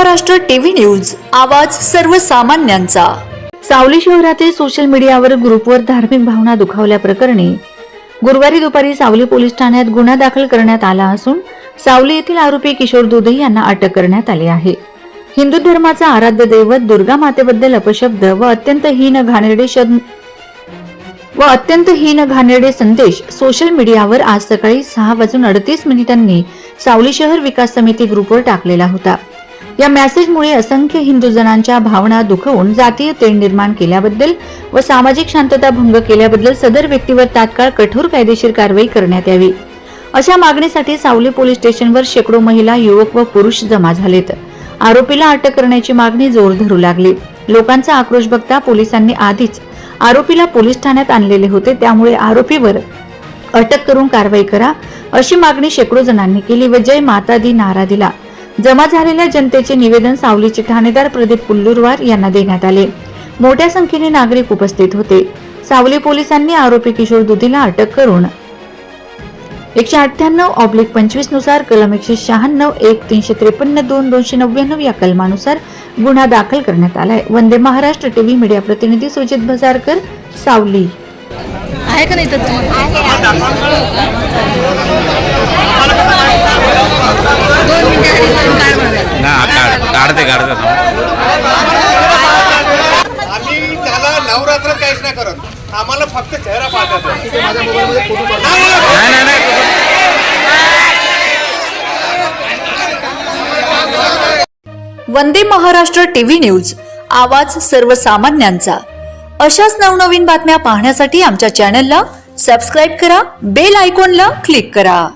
Maharashtra TV news आवाज सर्वसामान्यांचा. सावली शहरातील सोशल मीडियावर ग्रुपवर धार्मिक भावना दुखावल्याप्रकरणी गुरुवारी दुपारी सावली पोलीस ठाण्यात गुन्हा दाखल करण्यात आला असून सावली येथील आरोपी किशोर दुधई यांना अटक करण्यात आली आहे. हिंदू धर्माचा आराध्य दैवत दुर्गा मातेबद्दल अपशब्द व अत्यंत हीन घाणेरडे व अत्यंत हीन घाणेरडे संदेश सोशल मीडियावर आज सकाळी सहा वाजून अडतीस मिनिटांनी सावली शहर विकास समिती ग्रुपवर टाकलेला होता. या मेसेजमुळे असंख्य हिंदू जणांच्या भावना दुखवून जातीय तेढ निर्माण केल्याबद्दल व सामाजिक शांतता भंग केल्याबद्दल सदर व्यक्तीवर तात्काळ कठोर कायदेशीर कारवाई करण्यात यावी. अशा मागणीसाठी सावली पोलीस स्टेशनवर शेकडो महिला युवक व पुरुष जमा झालेत. आरोपीला अटक करण्याची मागणी जोर धरू लागली. लोकांचा आक्रोश बघता पोलिसांनी आधीच आरोपीला पोलीस ठाण्यात आणलेले होते त्यामुळे आरोपीवर अटक करून कारवाई करा अशी मागणी शेकडो जणांनी केली व जय माता दी नारा दिला. जमा झालेल्या जनतेचे निवेदन सावलीचे ठाणेदार प्रदीप पुल्लुरवार यांना देण्यात आले. मोठ्या संख्येने नागरिक उपस्थित होते. सावली पोलिसांनी आरोपी किशोर दुधीला अटक करून एकशे अठ्ठ्याण्णव ऑब्लिक पंचवीसनुसार कलम एकशे शहाण्णव एक तीनशे त्रेपन्न दोन दोनशे नव्याण्णव या कलमानुसार गुन्हा दाखल करण्यात आलाय. वंदे महाराष्ट्र टीव्ही मीडिया प्रतिनिधी सुजित भजारकर सावली. आहे का नाही काढते काढते. आम्ही त्याला नवरात्र काहीच नाही करत. आम्हाला फक्त चेहरा पाहतात. नाही नाही नाही. वंदे महाराष्ट्र टीव्ही न्यूज आवाज सर्वसामान्यांचा. अशाच नवनवीन बातम्या पाहण्यासाठी आमच्या चॅनलला सबस्क्राईब करा बेल आयकॉनला क्लिक करा.